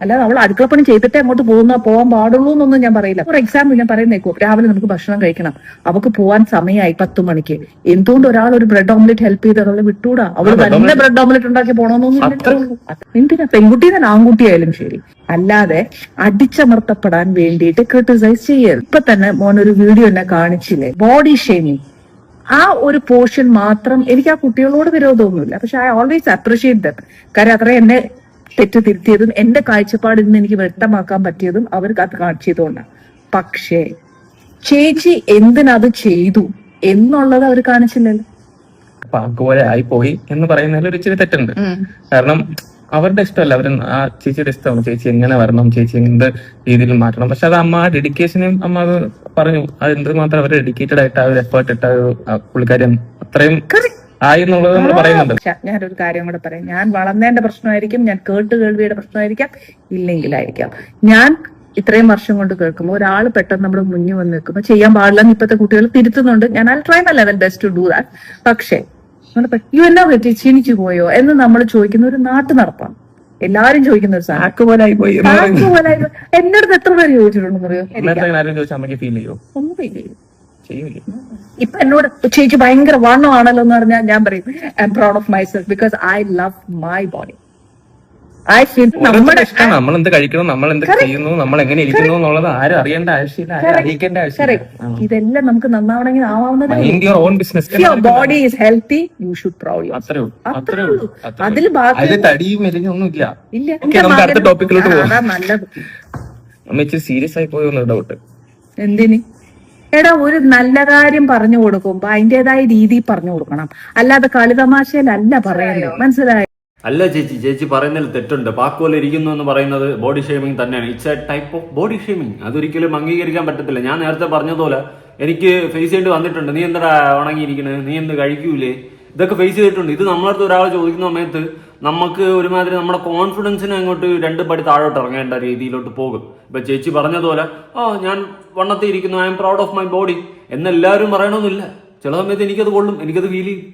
Speaker 9: അല്ലാതെ അവൾ അടുക്കളപ്പണി ചെയ്തിട്ടേ അങ്ങോട്ട് പോകുന്ന പോകാൻ പാടുള്ളൂ എന്നൊന്നും ഞാൻ പറയില്ല. ഫോർ എക്സാമ്പിൾ ഞാൻ പറയുന്നേക്കോ. രാവിലെ നമുക്ക് ഭക്ഷണം കഴിക്കണം. അവൾക്ക് പോവാൻ സമയമായി പത്ത് മണിക്ക്. എന്തുകൊണ്ട് ഒരാൾ ഒരു ബ്രെഡ് ഓംലെറ്റ് ഹെൽപ്പ് ചെയ്ത് അവളെ വിട്ടൂടാ? അവൾ തന്നെ ബ്രെഡ് ഓംലെറ്റ് ഉണ്ടാക്കി പോകണമെന്നൊന്നും എന്തിനാ? പെൺകുട്ടി തന്നെ ആൺകുട്ടി ആയാലും ശരി. അല്ലാതെ അടിച്ചമർത്തപ്പെടാൻ വേണ്ടിയിട്ട് ക്രിട്ടിസൈസ് ചെയ്യരുത്. ഇപ്പൊ തന്നെ മോൻ ഒരു വീഡിയോ എന്നെ കാണിച്ചില്ലേ? ബോഡി ഷെയ്മിങ് ആ ഒരു പോർഷൻ മാത്രം എനിക്ക് ആ കുട്ടികളോട് വിരോധമൊന്നുമില്ല. പക്ഷെ ഐ ഓൾവേസ് അപ്രീഷിയേറ്റ് ദം കാര്യം അത്ര എന്നെ തെറ്റ് തിരുത്തിയതും എന്റെ കാഴ്ചപ്പാടിൽ നിന്ന് എനിക്ക് വ്യക്തമാക്കാൻ പറ്റിയതും അവർക്ക് അത് കാണിച്ചതുകൊണ്ടാണ് പക്ഷേ ചേച്ചി എന്തിനത് ചെയ്തു എന്നുള്ളത് അവർ കാണിച്ചില്ലല്ലോ.
Speaker 2: പാക്ക് ആയി ആയിപ്പോയി എന്ന് പറയുന്നതിൽ ഒരു ഇച്ചിരി തെറ്റുണ്ട്. കാരണം അവരുടെ ഇഷ്ടമല്ല. അവർ ആ ചേച്ചിയുടെ ഇഷ്ടമാണ്. ചേച്ചി എങ്ങനെ വരണം? ചേച്ചി എന്ത് രീതിയിൽ മാറ്റണം? പക്ഷെ അത് അമ്മ ആ ഡെഡിക്കേഷനും അമ്മ അത് പറഞ്ഞു. അത് എന്തുമാത്രം അവർ ഡെഡിക്കേറ്റഡ് ആയിട്ട് ആ ഒരു എഫേർട്ട് ഇട്ട ആ പുള്ളിക്കാരി അത്രയും ആയി എന്നുള്ളത് നമ്മൾ പറയുന്നുണ്ട്.
Speaker 9: ഞാനൊരു കാര്യം കൂടെ പറയാം. ഞാൻ വളർന്നതിന്റെ പ്രശ്നമായിരിക്കും ഞാൻ കേട്ട് കേൾവിയുടെ പ്രശ്നമായിരിക്കാം ഇല്ലെങ്കിലായിരിക്കാം. ഞാൻ ഇത്രയും വർഷം കൊണ്ട് കേൾക്കുമ്പോൾ ഒരാൾ പെട്ടെന്ന് നമ്മുടെ മുന്നിൽ വന്ന് നിൽക്കുമ്പോൾ ചെയ്യാൻ പാടില്ലെന്ന് ഇപ്പോഴത്തെ കുട്ടികൾ തിരുത്തുന്നുണ്ട്. ഞാൻ I try my level best to do that പക്ഷേ യു എന്നാ പറ്റി ക്ഷീണിച്ചു പോയോ? എന്ന് നമ്മൾ ചോദിക്കുന്ന ഒരു നാട്ടു നടപ്പാണ്. എല്ലാരും ചോദിക്കുന്ന ഒരു സാധനം.
Speaker 2: പാക്ക് പോലെ ആയിപ്പോയി എന്ന്
Speaker 9: പാക്ക് പോലെ ആയിരുന്നു. എന്റെ അടുത്ത് എത്ര പേര് ചോദിച്ചിട്ടുണ്ടെന്ന് അറിയോ?
Speaker 2: ഒന്നും ഫീൽ ചെയ്യോ. ചെയ്യൂലേ.
Speaker 9: ഇപ്പൊ എന്നോട് ചേച്ചി ഭയങ്കര വണ്ണമാണല്ലോ എന്ന് പറഞ്ഞാൽ ഞാൻ പറയും I'm proud of myself because I love my body I feel നമ്മുടെ
Speaker 2: നമ്മൾ എന്ത് കഴിക്കണം നമ്മൾ എന്ത് ചെയ്യുന്നു നമ്മൾ എങ്ങനെ ഇരിക്കുന്നു എന്നുള്ളത് ആരും അറിയേണ്ട ആവശ്യമില്ല ആരും അറിയിക്കേണ്ട ആവശ്യമില്ല.
Speaker 9: ഇതെല്ലാം നമുക്ക് നന്നാവണമെങ്കിൽ ആവാവുന്നത്
Speaker 2: own business
Speaker 9: your body is healthy you should proud
Speaker 2: അത്രേ ഉള്ളൂ
Speaker 9: അത്രേ ഉള്ളൂ. അതിൽ ബാക്കി
Speaker 2: തടിയും മെലിഞ്ഞൊന്നും ഇല്ല
Speaker 9: ഇല്ല
Speaker 2: നമുക്ക് അടുത്ത ടോപ്പിക്കിലോട്ട്
Speaker 9: പോകാം നല്ലത്.
Speaker 2: അമ്മ ഇച്ചിരി സീരിയസ് ആയി പോയോ ഡൗട്ട്
Speaker 9: എന്തിന്? എടാ ഒരു നല്ല കാര്യം പറഞ്ഞു കൊടുക്കുമ്പോ അതിന്റേതായ രീതിയിൽ പറഞ്ഞു കൊടുക്കണം. അല്ലാതെ കളിതമാശയിലല്ല പറയുന്നത്. മനസ്സിലായോ?
Speaker 4: അല്ല ചേച്ചി ചേച്ചി പറയുന്നതിൽ തെറ്റുണ്ട്. പാക്കോല ഇരിക്കുന്നു എന്ന് പറയുന്നത് ബോഡി ഷേമിംഗ് തന്നെയാണ്. It's a type of body shaming അതൊരിക്കലും അംഗീകരിക്കാൻ പറ്റത്തില്ല. ഞാൻ നേരത്തെ പറഞ്ഞതുപോലെ എനിക്ക് ഫേസ് ചെയ്യേണ്ടി വന്നിട്ടുണ്ട്. നീ എന്താ ഉണങ്ങിയിരിക്കണേ? നീ എന്ത് കഴിക്കൂലേ? ഇതൊക്കെ ഫേസ് ചെയ്തിട്ടുണ്ട്. ഇത് നമ്മളടുത്ത് ഒരാൾ ചോദിക്കുന്ന സമയത്ത് നമുക്ക് ഒരുമാതിരി നമ്മുടെ കോൺഫിഡൻസിനെ അങ്ങോട്ട് രണ്ട് പടി താഴോട്ട് ഇറങ്ങേണ്ട രീതിയിലോട്ട് പോകും. ഇപ്പൊ ചേച്ചി പറഞ്ഞതുപോലെ ഓ ഞാൻ വണ്ണത്തിൽ ഇരിക്കുന്നു. I'm proud of my body എന്നെല്ലാവരും പറയണമെന്നില്ല ചില സമയത്ത് എനിക്കത് കൊള്ളും. എനിക്കത് ഫീൽ ചെയ്യും.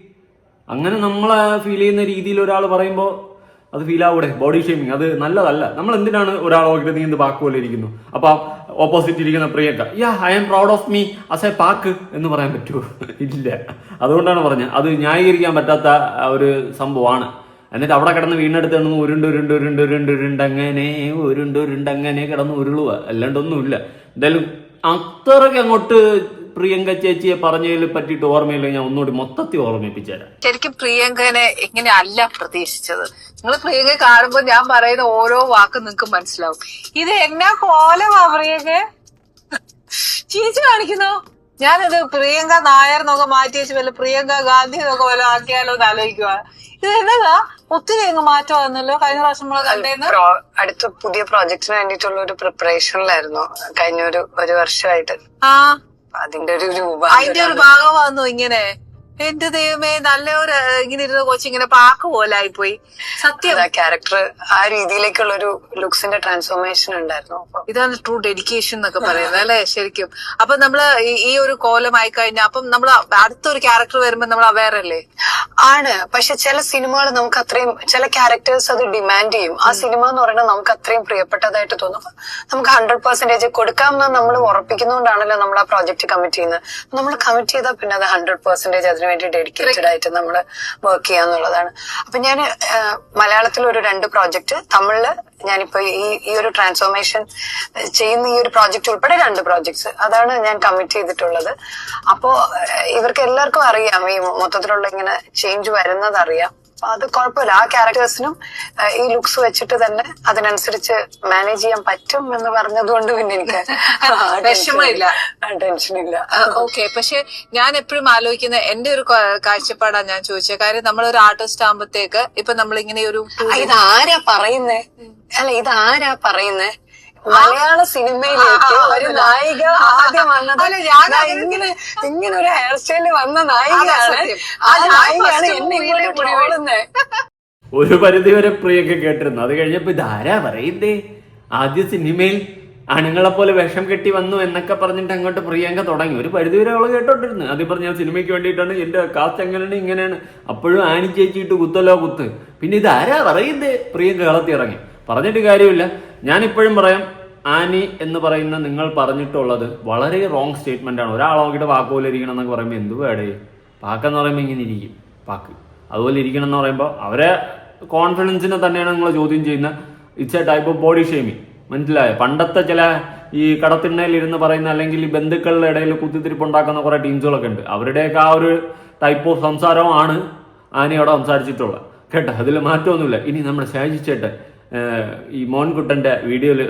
Speaker 4: അങ്ങനെ നമ്മളെ ഫീൽ ചെയ്യുന്ന രീതിയിൽ ഒരാൾ പറയുമ്പോൾ അത് ഫീൽ ആവൂടെ? ബോഡി ഷേമിങ് അത് നല്ലതല്ല. നമ്മൾ എന്തിനാണ് ഒരാൾ നോക്കിയിട്ട് നീ പാക്ക് പോലെ ഇരിക്കുന്നു? അപ്പൊ ഓപ്പോസിറ്റ് ഇരിക്കുന്ന Priyanka yeah I'm proud of me as a pack എന്ന് പറയാൻ പറ്റുമോ? ഇല്ല. അതുകൊണ്ടാണ് പറഞ്ഞത്. അത് ന്യായീകരിക്കാൻ പറ്റാത്ത ഒരു സംഭവമാണ്. എന്നിട്ട് അവിടെ കിടന്ന് വീണെടുത്ത് കിടന്ന് ഉരുണ്ട് ഉരുണ്ട് ഉരുണ്ട് ഉരുണ്ട് ഉരുണ്ടങ്ങനെ ഉരുണ്ട് അങ്ങനെ കിടന്ന് ഉരുളുക. അല്ലാണ്ടൊന്നുമില്ല. എന്തായാലും അത്രയ്ക്ക് അങ്ങോട്ട് പ്രിയങ്ക ചേച്ചിയെ പറഞ്ഞതിൽ പറ്റിയിട്ട് ഓർമ്മയില്ല ഞാൻ ഒന്നുകൂടി മൊത്തത്തിൽ ഓർമ്മിപ്പിച്ചുതരാം.
Speaker 10: ശരിക്കും പ്രിയങ്കനെ ഇങ്ങനെ അല്ല പ്രതീക്ഷിച്ചത്. നിങ്ങൾ പ്രിയങ്ക കാണുമ്പോൾ ഞാൻ പറയുന്ന ഓരോ വാക്കും നിങ്ങൾക്ക് മനസ്സിലാവും.
Speaker 3: ഇത് എന്നാ കോലമാ പ്രിയങ്ക? ചീച്ചു കാണിക്കുന്നോ? ഞാനത് പ്രിയങ്ക നായർ എന്നൊക്കെ മാറ്റി വെച്ച് വല്ല പ്രിയങ്ക ഗാന്ധി എന്നൊക്കെ വല്ല ആക്കിയാലോ എന്ന് ആലോചിക്കുക ഇത് എന്നതാ? ഒത്തിരി അങ്ങ് മാറ്റം വന്നല്ലോ കഴിഞ്ഞ പ്രാവശ്യം നമ്മൾ കണ്ടേന്ന്?
Speaker 6: അടുത്ത പുതിയ പ്രോജക്റ്റിന് വേണ്ടിയിട്ടുള്ള ഒരു പ്രിപ്പറേഷനിലായിരുന്നു. കഴിഞ്ഞ ഒരു ഒരു വർഷമായിട്ട്.
Speaker 3: ആ.
Speaker 6: അതിന്റെ ഒരു രൂപ.
Speaker 3: അതിന്റെ ഒരു ഭാഗമാണെന്നോ ഇങ്ങനെ. എന്റെ ദൈവമേ നല്ല ഒരു ഇങ്ങനെ ഇരുന്ന കൊച്ചിങ്ങനെ പാക്ക് പോലെ ആയിപ്പോയി. സത്യം.
Speaker 6: ക്യാരക്ടർ ആ രീതിയിലേക്കുള്ള ഒരു ലുക്സിന്റെ ട്രാൻസ്ഫോർമേഷൻ ഉണ്ടായിരുന്നു
Speaker 3: ഇതാണ് ട്രൂ ഡെഡിക്കേഷൻ എന്നൊക്കെ പറയുന്നത് അല്ലെ? ശരിക്കും. അപ്പൊ നമ്മൾ ഈ- ഈ ഒരു കോലമായി കഴിഞ്ഞാൽ അപ്പം നമ്മൾ അടുത്തൊരു ക്യാരക്ടർ വരുമ്പോ നമ്മൾ അവയർ അല്ലേ?
Speaker 6: ആണ്. പക്ഷെ ചില സിനിമകൾ നമുക്ക് അത്രയും ചില ക്യാരക്ടേഴ്സ് അത് ഡിമാൻഡ് ചെയ്യും. ആ സിനിമ എന്ന് പറയുന്നത് നമുക്ക് അത്രയും പ്രിയപ്പെട്ടതായിട്ട് തോന്നും. നമുക്ക് ഹൺഡ്രഡ് പെർസെന്റേജ് കൊടുക്കാമെന്ന് നമ്മൾ ഉറപ്പിക്കുന്നതുകൊണ്ടാണല്ലോ നമ്മൾ ആ പ്രോജക്റ്റ് കമ്മിറ്റ് ചെയ്യുന്നത്. നമ്മൾ കമ്മിറ്റ് ചെയ്താൽ പിന്നെ അത് ഹൺഡ്രഡ് പെർസെന്റേജ് അതിനുവേണ്ടി ഡെഡിക്കേറ്റഡ് ആയിട്ട് നമ്മൾ വർക്ക് ചെയ്യുക എന്നുള്ളതാണ്. അപ്പൊ ഞാൻ മലയാളത്തിൽ ഒരു രണ്ട് പ്രോജക്റ്റ് തമിഴിൽ ഞാനിപ്പോ ഈ ഈ ഒരു ട്രാൻസ്ഫോർമേഷൻ ചെയ്യുന്ന ഈ ഒരു പ്രോജക്റ്റ് ഉൾപ്പെടെ രണ്ട് പ്രോജക്ട്സ് അതാണ് ഞാൻ കമ്മിറ്റ് ചെയ്തിട്ടുള്ളത്. അപ്പോ ഇവർക്ക് എല്ലാവർക്കും അറിയാം ഈ മൊത്തത്തിലുള്ള ഇങ്ങനെ ചേഞ്ച് വരുന്നത് അറിയാം. അപ്പൊ അത് കുഴപ്പമില്ല. ആ ക്യാരക്ടേഴ്സിനും ഈ ലുക്സ് വെച്ചിട്ട് തന്നെ അതിനനുസരിച്ച് മാനേജ് ചെയ്യാൻ പറ്റും എന്ന് പറഞ്ഞതുകൊണ്ട് പിന്നെ എനിക്ക്
Speaker 3: വിഷമമില്ല.
Speaker 6: ടെൻഷൻ ഇല്ല
Speaker 3: ഓക്കെ. പക്ഷെ ഞാൻ എപ്പോഴും ആലോചിക്കുന്ന എന്റെ ഒരു കാഴ്ചപ്പാടാണ് ഞാൻ ചോദിച്ചത്. കാര്യം നമ്മളൊരു ആർട്ടിസ്റ്റ് ആകുമ്പോഴത്തേക്ക് ഇപ്പൊ നമ്മളിങ്ങനെ ഒരു
Speaker 6: ഇതാരാ പറയുന്നേ? അല്ല ഇതാരാ പറയുന്നേ? മലയാള സിനിമയിലേക്ക് ഒരു നായിക ആദ്യം വന്നത് ഇങ്ങനെ ഇങ്ങനെ ഒരു ഹെയർ സ്റ്റൈലിൽ വന്ന നായികയാണ്. ആ നായികയാണ് എന്നെ ഇങ്ങോട്ട്
Speaker 4: ഒരു പരിധി വരെ പ്രിയൊക്കെ കേട്ടിരുന്നു. അത് കഴിഞ്ഞപ്പോ ഇതാരാ പറയുന്നേ? ആദ്യ സിനിമയിൽ ആണുങ്ങളെ പോലെ വിഷം കെട്ടി വന്നു എന്നൊക്കെ പറഞ്ഞിട്ട് അങ്ങോട്ട് പ്രിയങ്ക തുടങ്ങി. ഒരു പരിധി വരെ അവൾ കേട്ടോണ്ടിരുന്നു. അത് പറഞ്ഞ ഞാൻ സിനിമയ്ക്ക് വേണ്ടിയിട്ടാണ് എന്റെ കാസ്റ്റ് എങ്ങനെയാണ് ഇങ്ങനെയാണ്. അപ്പോഴും ആനി ചേച്ചിയിട്ട് കുത്തലോ കുത്ത്. പിന്നെ ഇതാരാ പറയുന്നേ? പ്രിയങ്ക കളത്തി ഇറങ്ങി പറഞ്ഞിട്ട് കാര്യമില്ല. ഞാനിപ്പോഴും പറയാം ആനി എന്ന് പറയുന്ന നിങ്ങൾ പറഞ്ഞിട്ടുള്ളത് വളരെ റോങ് സ്റ്റേറ്റ്മെന്റ് ആണ്. ഒരാൾ നോക്കിയിട്ട് വാക്ക് പോലെ ഇരിക്കണം എന്നൊക്കെ പറയുമ്പോൾ എന്ത് വേടേ പാക്കെന്ന് പറയുമ്പോൾ ഇങ്ങനെ ഇരിക്കും പാക്ക് അതുപോലെ ഇരിക്കണം എന്ന് പറയുമ്പോൾ അവരെ കോൺഫിഡൻസിനെ തന്നെയാണ് നിങ്ങൾ ചോദ്യം ചെയ്യുന്ന. It's a type of body shaming മനസ്സിലായോ? പണ്ടത്തെ ചില ഈ കടത്തിണ്ണയിൽ ഇരുന്ന് പറയുന്ന അല്ലെങ്കിൽ ഈ ബന്ധുക്കളുടെ ഇടയിൽ കുത്തിത്തിരിപ്പുണ്ടാക്കുന്ന കുറേ ടീംസുകളൊക്കെ ഉണ്ട്. അവരുടെയൊക്കെ ആ ഒരു ടൈപ്പ് ഓഫ് സംസാരമാണ് ആനി അവിടെ സംസാരിച്ചിട്ടുള്ളത്. കേട്ടോ? അതിൽ മാറ്റമൊന്നുമില്ല. ഇനി നമ്മുടെ ഷാജി ചേട്ടൻ ഏഹ്, ഈ മോൻകുട്ടന്റെ വീഡിയോയിൽ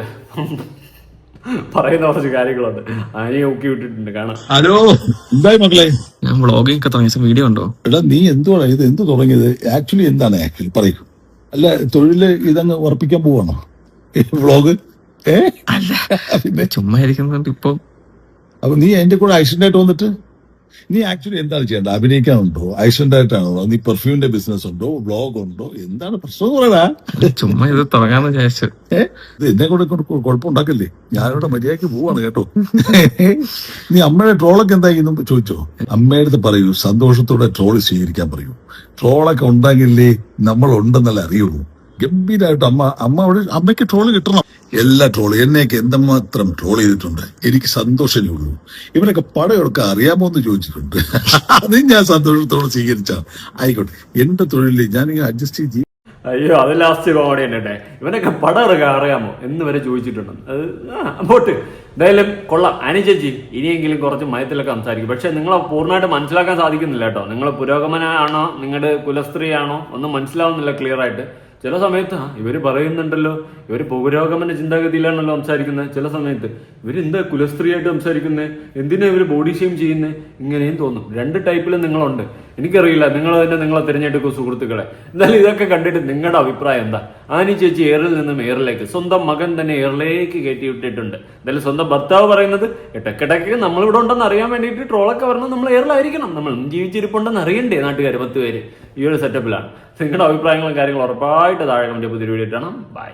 Speaker 4: പറയുന്ന കുറച്ച് കാര്യങ്ങളുണ്ട്. അതിനെ ഊക്കി വിട്ടിട്ടുണ്ട് കാണാം.
Speaker 1: ഹലോ എന്തായി മക്കളെ?
Speaker 2: ഞാൻ വ്ളോഗിങ് ഒക്കെ തുടങ്ങിയ വീഡിയോ ഉണ്ടോ
Speaker 1: എടാ നീ എന്തുവാണ് ഇത്? എന്ത് തുടങ്ങിയത്? ആക്ച്വലി എന്താണ് ആക്ച്വലി പറയൂ. അല്ല തൊഴിൽ ഇതങ്ങ് ഉറപ്പിക്കാൻ പോവാണോ? വ്ളോഗ് ഏ? അല്ല
Speaker 2: ചുമ്മാ ഇരിക്കുന്നുണ്ട് ഇപ്പൊ
Speaker 1: അപ്പൊ നീ എന്റെ കൂടെ ആക്സിഡന്റ് ആയിട്ട് വന്നിട്ട്? നീ ആക്ച്വലി എന്താണ് ചെയ്യേണ്ടത്? അഭിനയിക്കാനുണ്ടോ? ആയിട്ടാണോ നീ പെർഫ്യൂമിന്റെ ബിസിനസ് ഉണ്ടോ? വ്ളോഗ് ഉണ്ടോ? എന്താണ് പ്രശ്നം പറയാ പറയടാ?
Speaker 2: ചുമ്മാ ഇത് തുടങ്ങാന്ന് വിചാരിച്ചു.
Speaker 1: ഇത് എന്നെ കൂടെ കുഴപ്പമുണ്ടാക്കല്ലേ? ഞാനിവിടെ മര്യാദയ്ക്ക് പോവാണ് കേട്ടോ. നീ അമ്മയുടെ ട്രോളൊക്കെ എന്തായിരുന്നു ചോദിച്ചോ? അമ്മയുടെ അടുത്ത് പറയൂ സന്തോഷത്തോടെ ട്രോൾ സ്വീകരിക്കാൻ പറയൂ. ട്രോളൊക്കെ ഉണ്ടെങ്കിലേ നമ്മൾ ഉണ്ടെന്നല്ല അറിയുള്ളൂ. ഗംഭീരമായിട്ട് അമ്മ അമ്മ അവിടെ അമ്മയ്ക്ക് ട്രോൾ കിട്ടണം. എല്ലാ ട്രോൾ എന്നെയൊക്കെ എന്തുമാത്രം ട്രോൾ ചെയ്തിട്ടുണ്ട്? എനിക്ക് സന്തോഷമേ ഉള്ളൂ. ഇവരൊക്കെ പടം എടുക്കാൻ അറിയാമോ എന്ന് ചോദിച്ചിട്ടുണ്ട്. അത് ഞാൻ സന്തോഷത്തോടെ സ്വീകരിച്ച. ആയിക്കോട്ടെ. എന്റെ തൊഴിലിൽ ഞാനിങ്ങനെ അഡ്ജസ്റ്റ് ചെയ്ത്
Speaker 4: അയ്യോ അത് ലാസ്റ്റ് കോമഡി തന്നെ ഇവനൊക്കെ പടം ഇറക്കാൻ അറിയാമോ? എന്ന് വരെ ചോദിച്ചിട്ടുണ്ട് അത് അങ്ങോട്ട്. എന്തായാലും കൊള്ളാം. അനുചേച്ചി ഇനിയെങ്കിലും കുറച്ച് മയത്തിലൊക്കെ സംസാരിക്കും. പക്ഷെ നിങ്ങളെ പൂർണമായിട്ട് മനസ്സിലാക്കാൻ സാധിക്കുന്നില്ല കേട്ടോ നിങ്ങൾ പുരോഗമനാണോ? നിങ്ങളുടെ കുലസ്ത്രീയാണോ? ഒന്നും മനസ്സിലാവുന്നില്ല ക്ലിയർ ആയിട്ട്. ചില സമയത്ത് ആ ഇവർ പറയുന്നുണ്ടല്ലോ ഇവർ പുരോഗമന ചിന്താഗതിയിലാണല്ലോ സംസാരിക്കുന്നത്. ചില സമയത്ത് ഇവരെന്താ കുലസ്ത്രീയായിട്ട് സംസാരിക്കുന്നത് എന്തിനാ ഇവർ ബോഡി ഷെയിം ചെയ്യുന്നത് ഇങ്ങനെയും തോന്നും. രണ്ട് ടൈപ്പിലും നിങ്ങളുണ്ട്. എനിക്കറിയില്ല നിങ്ങൾ തന്നെ നിങ്ങളെ തിരഞ്ഞെടുക്കും സുഹൃത്തുക്കളെ. എന്നാലും ഇതൊക്കെ കണ്ടിട്ട് നിങ്ങളുടെ അഭിപ്രായം എന്താ? ആനി ചേച്ചി എയറിൽ നിന്നും എയറിലേക്ക് സ്വന്തം മകൻ തന്നെ എയറിലേക്ക് കയറ്റി വിട്ടിട്ടുണ്ട് എന്തായാലും സ്വന്തം ഭർത്താവ് പറയുന്നത് ഇടയ്ക്കിടയ്ക്ക് നമ്മൾ ഇവിടെ ഉണ്ടെന്ന് അറിയാൻ വേണ്ടിയിട്ട് ട്രോളൊക്കെ പറഞ്ഞാൽ നമ്മൾ എയറിലായിരിക്കണം നമ്മൾ ജീവിച്ചിരിപ്പുണ്ടെന്ന് അറിയണ്ടേ നാട്ടുകാർ പത്ത് പേര്? ഈ ഒരു സെറ്റപ്പിലാണ് നിങ്ങളുടെ അഭിപ്രായങ്ങളും കാര്യങ്ങളും ഉറപ്പായിട്ട് താഴെ കമന്റ് പുതിയ വീഡിയോ ഇട്ടാണ് ബൈ